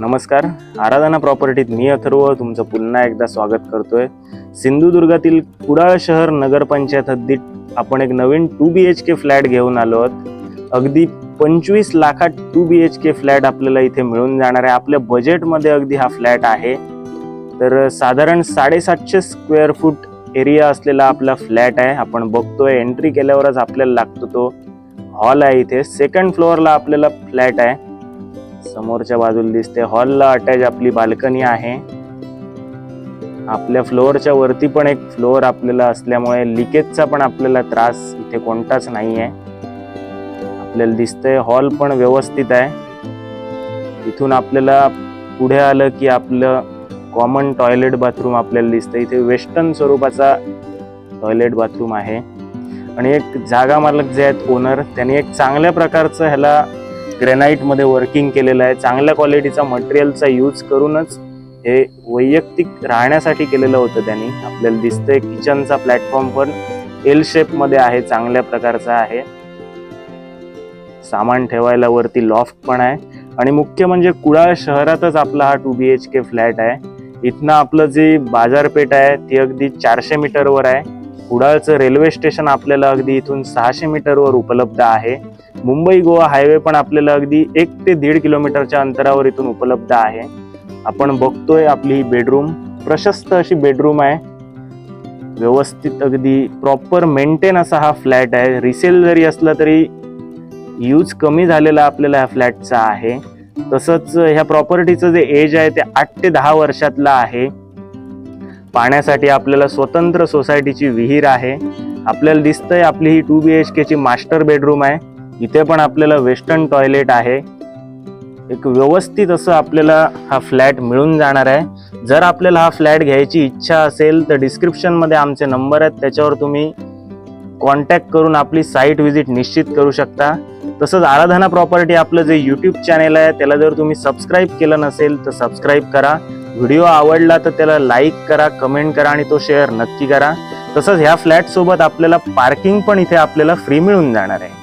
नमस्कार. आराधना प्रॉपर्टीत मी अथर्व तुमचं पुन्हा एकदा स्वागत करतोय. सिंधुदुर्गातील कुडाळ शहर नगरपंचायत हद्दीत आपण एक नवीन two B H K flat घेऊन आलो आहोत. अगदी पंचवीस लाखात two B H K flat आपल्याला इथे मिळून जाणार आहे. आपल्या बजेटमध्ये अगदी हा फ्लॅट आहे. तर साधारण साडेसातशे स्क्वेअर फूट एरिया असलेला आपला फ्लॅट आहे. आपण बघतोय एंट्री केल्यावरच आपल्याला लागतो तो. हॉल आहे इथे. सेकंड फ्लोअरला आपल्याला फ्लॅट आहे. समोरच्या बाजूला दिसते. हॉलला अटॅच आपली बाल्कनी आहे. आपल्या फ्लोअरच्या वरती पण एक फ्लोअर आपल्याला असल्यामुळे लिकेजचा पण आपल्याला त्रास इथे कोणताच नाही आहे आपल्याला दिसतंय हॉल पण व्यवस्थित आहे. इथून आपल्याला पुढे आलं की आपलं कॉमन टॉयलेट बाथरूम आपल्याला दिसतं इथे वेस्टर्न स्वरूपाचा टॉयलेट बाथरूम आहे. आणि एक जागा मालक जे आहेत ओनर त्यांनी एक चांगल्या प्रकारचं ह्याला ग्रेनाईटमध्ये वर्किंग केलेलं आहे. चांगल्या क्वालिटीचा मटेरियलचा यूज करूनच हे वैयक्तिक राहण्यासाठी केलेलं होतं त्यांनी. आपल्याला दिसतंय किचनचा प्लॅटफॉर्म पण एल शेपमध्ये आहे चांगल्या प्रकारचा आहे. सामान ठेवायला वरती लॉफ्ट पण आहे. आणि मुख्य म्हणजे कुडाळ शहरातच आपला हा two B H K flat आहे. इथनं आपलं जे बाजारपेठ आहे ती अगदी चारशे मीटरवर आहे. कुडाळचं रेल्वे स्टेशन आपल्याला अगदी इथून सहाशे मीटरवर उपलब्ध आहे. मुंबई गोवा हायवे पण आपल्याला अगदी एक ते दीड किलोमीटरच्या अंतरावर इथून उपलब्ध आहे. आपण बघतोय आपली ही बेडरूम प्रशस्त अशी बेडरूम आहे. व्यवस्थित अगदी प्रॉपर मेंटेन असा हा फ्लॅट आहे. रिसेल जरी असला तरी यूज कमी झालेला आपल्याला ह्या फ्लॅटचा आहे. तसंच ह्या प्रॉपर्टीचं जे एज आहे ते आठ ते दहा वर्षातलं आहे. पाण्यासाठी आपल्याला स्वतंत्र सोसायटीची विहीर आहे. आपल्याला दिसतंय आपली ही टू बी एच केची मास्टर बेडरूम आहे. इथे पण आपल्याला वेस्टर्न टॉयलेट आहे. एक व्यवस्थित असं आपल्याला हा फ्लॅट मिळून जाणार आहे. जर आपल्याला हा फ्लॅट घ्यायची इच्छा असेल तर डिस्क्रिप्शनमध्ये आमचे नंबर आहेत. त्याच्यावर तुम्ही कॉन्टॅक्ट करून आपली साईट व्हिजिट निश्चित करू शकता. तसंच आराधना प्रॉपर्टी आपलं जे यूट्यूब चॅनेल आहे त्याला जर तुम्ही सबस्क्राईब केलं नसेल तर सबस्क्राईब करा. व्हिडिओ आवडला तर त्याला लाईक करा कमेंट करा आणि तो शेअर नक्की करा. तसंच ह्या फ्लॅट सोबत आपल्याला पार्किंग पण इथे आपल्याला फ्री मिळून जाणार आहे.